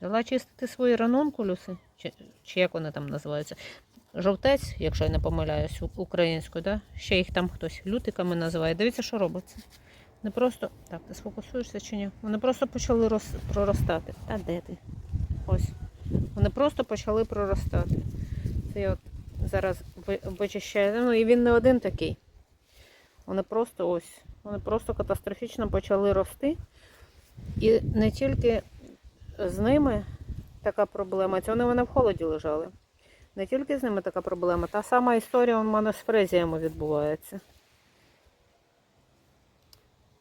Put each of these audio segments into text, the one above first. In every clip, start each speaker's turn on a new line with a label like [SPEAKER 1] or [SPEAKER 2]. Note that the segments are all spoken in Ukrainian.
[SPEAKER 1] Дала чистити свої ранункулюси, чи, чи як вони там називаються. Жовтець, якщо я не помиляюсь, українською, да? ще їх там хтось лютиками називає. Дивіться, що робиться. Не просто. Так, ти сфокусуєшся чи ні? Вони просто почали роз... проростати. А де ти? Ось. Вони просто почали проростати. Це я от зараз вичищаю. Ну і він не один такий. Вони просто ось. Вони просто катастрофічно почали рости. І не тільки з ними така проблема, це вони в в холоді лежали. Не тільки з ними така проблема, та сама історія у мене з фрезіями відбувається.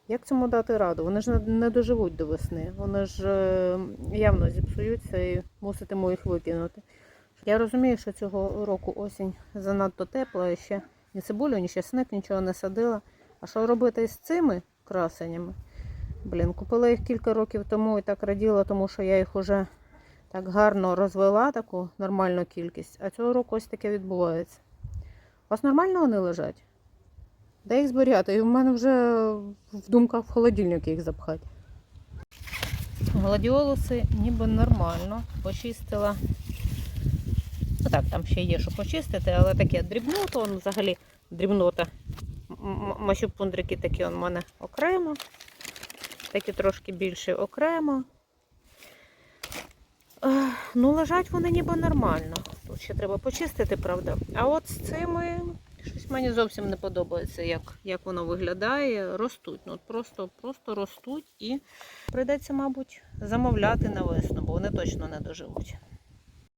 [SPEAKER 1] Як цьому дати раду? Вони ж не, не доживуть до весни. Вони ж е, явно зіпсуються і муситиму їх викинути. Я розумію, що цього року осінь занадто тепла, і ще ні цибулю, ні чесник, нічого не садила. А що робити з цими красенями? Блін, купила їх кілька років тому і так раділа, тому що я їх уже так гарно розвела, таку нормальну кількість. А цього року ось таке відбувається. У вас нормально вони лежать? Де їх зберігати? І в мене вже в думках в холодильник їх запхати. Гладіолуси ніби нормально. Почистила. Ну так, там ще є що почистити, але таке дрібнота, взагалі дрібнота. Мащупундрики такі в мене окремо. Такі трошки більше окремо. Ну, лежать вони ніби нормально. Тут ще треба почистити, правда. А от з цими щось мені зовсім не подобається, як, як воно виглядає. Ростуть. Ну, просто, просто ростуть і прийдеться, мабуть, замовляти на весну, бо вони точно не доживуть.